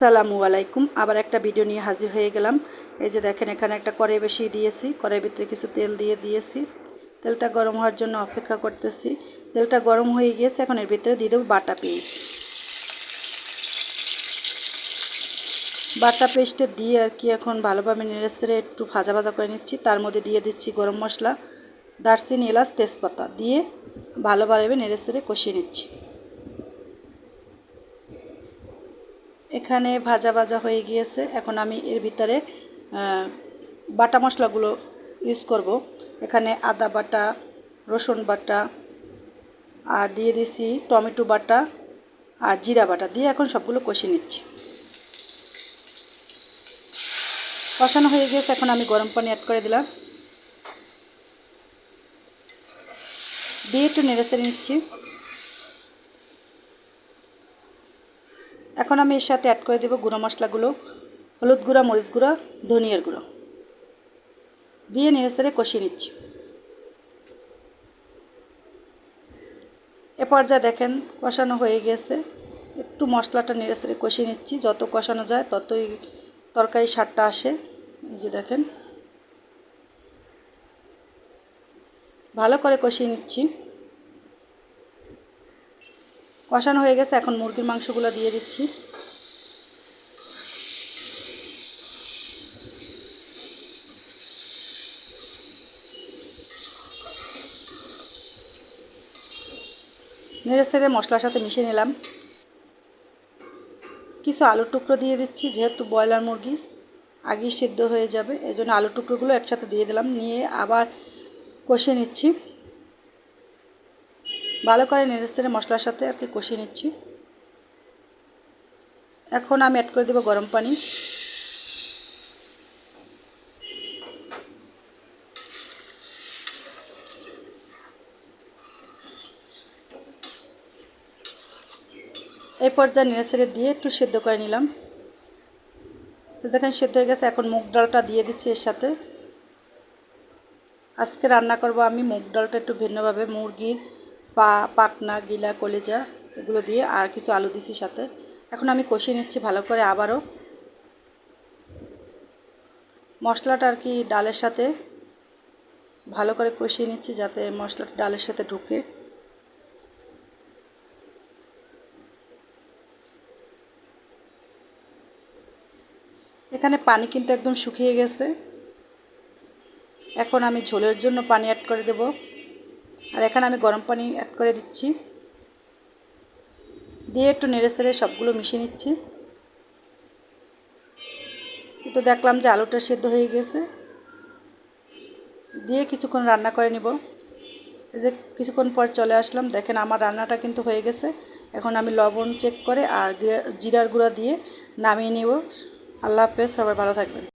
সালামু আলাইকুম। আবার একটা ভিডিও নিয়ে হাজির হয়ে গেলাম। এই যে দেখেন, এখানে একটা কড়াই বেশি দিয়েছি। কড়াইয়ের ভিতরে কিছু তেল দিয়ে দিয়েছি। তেলটা গরম হওয়ার জন্য অপেক্ষা করতেছি। তেলটা গরম হয়ে গিয়েছে, এখন এর ভিতরে দিয়ে দেবো বাটা পেস্ট। বাটা পেস্টে দিয়ে আর কি এখন ভালোভাবে নেড়ে সেড়ে একটু ভাজা ভাজা করে নিচ্ছি। তার মধ্যে দিয়ে দিচ্ছি গরম মশলা, দারচিনি, এলাচ, তেজপাতা দিয়ে ভালোভাবে নেড়ে সেড়ে কষিয়ে নিচ্ছি। এখানে ভাজা ভাজা হয়ে গিয়েছে। এখন আমি এর ভিতরে বাটা মশলাগুলো ইউজ করব। এখানে আদা বাটা, রসুন বাটা, আর দিয়ে দিছি টমেটো বাটা আর জিরা বাটা। দিয়ে এখন সবগুলো কষিয়ে নিচ্ছি। কষানো হয়ে গেছে এখন আমি গরম পানি অ্যাড করে দিলাম। দিয়ে একটু নেড়ে নিচ্ছি। এখন আমি এর সাথে অ্যাড করে দেবো গুঁড়ো মশলাগুলো, হলুদ গুঁড়া, মরিচ গুঁড়া, ধনিয়ার গুঁড়ো। দিয়ে নেড়ে কষিয়ে নিচ্ছি। এ পর্যায়ে দেখেন কষানো হয়ে গেছে। একটু মশলাটা নেড়ে কষিয়ে নিচ্ছি। যত কষানো যায় ততই তরকারি স্বাদটা আসে। এই যে দেখেন। ভালো করে কষিয়ে নিচ্ছি। কষানো হয়ে গেছে, এখন মুরগির মাংসগুলো দিয়ে দিচ্ছি। নেড়ে সেড়ে মশলার সাথে মিশিয়ে নিলাম। কিছু আলুর টুকরো দিয়ে দিচ্ছি, যেহেতু ব্রয়লার মুরগি, আগেই সিদ্ধ হয়ে যাবে এই জন্য আলুর টুকরোগুলো একসাথে দিয়ে দিলাম, নিয়ে আবার কষিয়ে নিচ্ছি। ভালো করে নেড়ে মশলার সাথে আর কি কষিয়ে নিচ্ছি। এখন আমি অ্যাড করে দেবো গরম পানি। এই পর্যায়ে নেড়ে দিয়ে একটু সেদ্ধ করে নিলাম। দেখেন সেদ্ধ হয়ে গেছে, এখন মুগ ডালটা দিয়ে দিচ্ছি এর সাথে। আজকে রান্না করব আমি মুগ ডালটা একটু ভিন্নভাবে, মুরগির পা, পাটনা, গিলা, কলেজা এগুলো দিয়ে আর কিছু আলু দিছি সাথে। এখন আমি কষিয়ে নিচ্ছি ভালো করে আবারও। মশলাটা আর কি ডালের সাথে ভালো করে কষিয়ে নিচ্ছি যাতে মশলাটা ডালের সাথে ঢুকে। এখানে পানি কিন্তু একদম শুকিয়ে গেছে। এখন আমি ঝোলের জন্য পানি অ্যাড করে দেব। আর এখানে আমি গরম পানি অ্যাড করে দিচ্ছি। দিয়ে একটু নেড়ে সেড়ে সবগুলো মিশিয়ে নিচ্ছি। একটু দেখলাম যে আলুটা সেদ্ধ হয়ে গেছে। দিয়ে কিছুক্ষণ রান্না করে নিব। এই যে কিছুক্ষণ পর চলে আসলাম। দেখেন আমার রান্নাটা কিন্তু হয়ে গেছে। এখন আমি লবণ চেক করে আর জিরার গুঁড়া দিয়ে নামিয়ে নেব। আল্লাহ হাফেজ, সবাই ভালো থাকবেন।